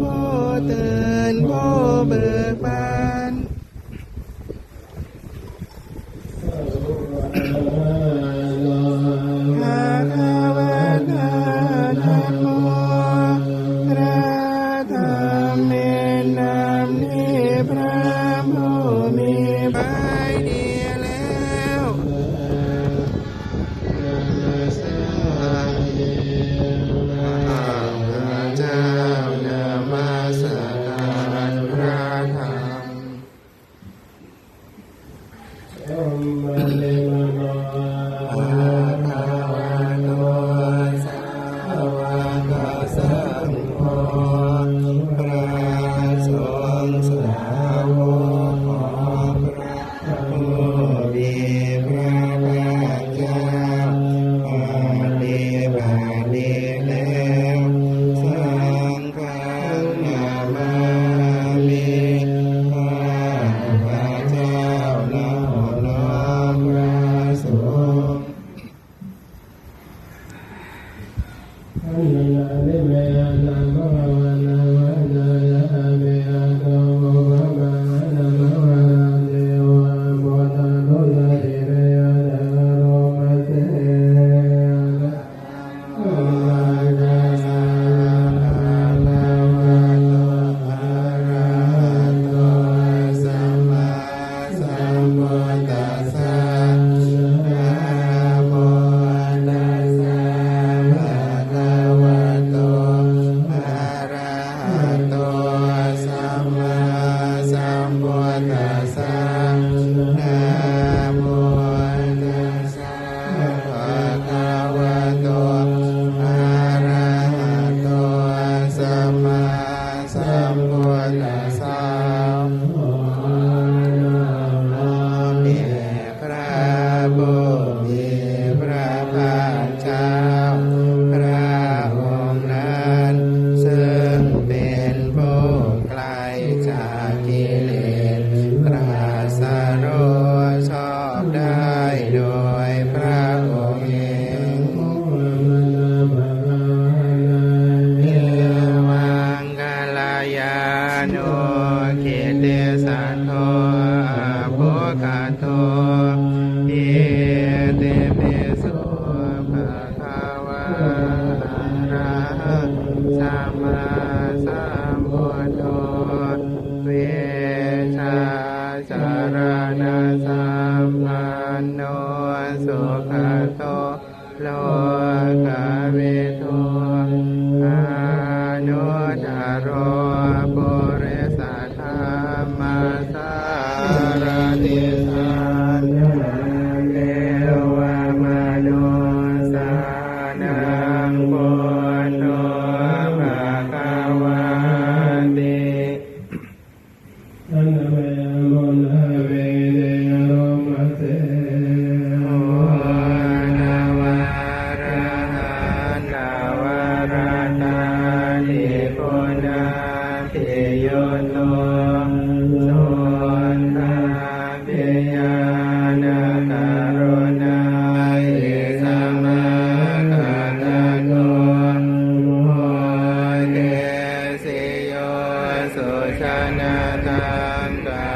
พ่อตื่นพ่อเบิกบานหาข้าวนาธรรมราธรรมเนนามนิพระโมมี Oh. na สัมมาสัมพุทโธเวชาจาระ โยโนสุนาเปยานาคารุณาเอสัมมาคานาโนโหเดสิโยสุชาทังกา